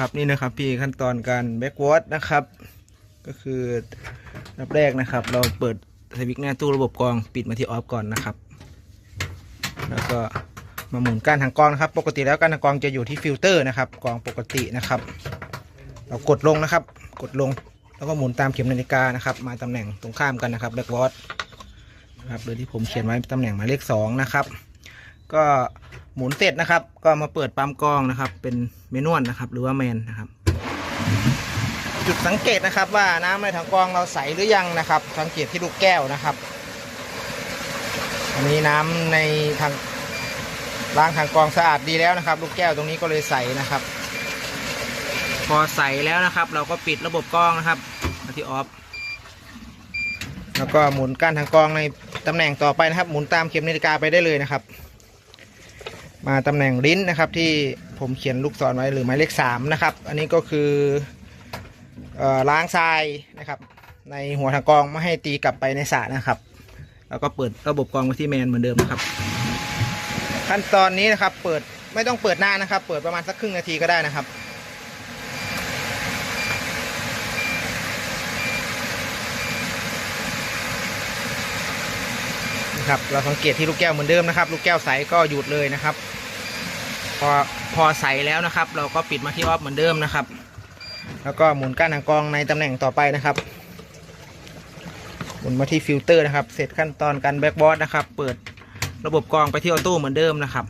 ครับนี่นะครับพี่ขั้นตอนการแบ็กวอตนะครับ ก็คืออันดับแรกนะครับ เราเปิดสวิตช์หน้าตู้ระบบกรองปิดมาที่ออฟก่อนนะครับ แล้วก็มาหมุนก้านทางกรองนะครับ ปกติแล้วก้านทางกรองจะอยู่ที่ฟิลเตอร์นะครับกรองปกตินะครับ เรากดลงนะครับ กดลงแล้วก็หมุนตามเข็มนาฬิกานะครับ มาตำแหน่งตรงข้ามกันนะครับแบ็กวอตนะครับโดยที่ผมเขียนไว้ตำแหน่งหมายเลขสองนะครับ ก็ หมุนเสร็จนะครับ ก็มาเปิดปั๊มกองนะครับ เป็นเมนวลนะครับ หรือว่าแมนนะครับ จุดสังเกตนะครับว่าน้ำในถังกองเราใสหรือยังนะครับ สังเกตที่ลูกแก้วนะครับอันนี้น้ำในทางล้างถังกองสะอาดดีแล้วนะครับ ลูกแก้วตรงนี้ก็เลยใสนะครับ พอใสแล้วนะครับ เราก็ปิดระบบกรองนะครับมาที่ออฟแล้วก็หมุนก้านทางกองในตำแหน่งต่อไปนะครับ หมุนตามเข็มนาฬิกาไปได้เลยนะครับ มาตำแหน่งลิ้นนะครับ ที่ผมเขียนลูกศรไว้หรือหมายเลขสามนะครับ อันนี้ก็คืออล้างทรายนะครับ ในหัวถังกรองไม่ให้ตีกลับไปในสระนะครับ แล้วก็เปิดระบบกรองไว้ที่แมนเหมือนเดิมนะครับ ขั้นตอนนี้นะครับ เปิดไม่ต้องเปิดนานนะครับ เปิดประมาณสักครึ่งนาทีก็ได้นะครับ นะครับ เราสังเกตที่ลูกแก้วเหมือนเดิมนะครับ ลูกแก้วใสก็หยุดเลยนะครับ พอพอใสแล้วนะครับ เราก็ปิดมาที่ออฟเหมือนเดิมนะครับ แล้วก็หมุนก้านหางกรองในตำแหน่งต่อไปนะครับหมุนมาที่ฟิลเตอร์นะครับ เสร็จขั้นตอนการแบ็กบอสนะครับ เปิดระบบกรองไปที่ออโต้เหมือนเดิมนะครับ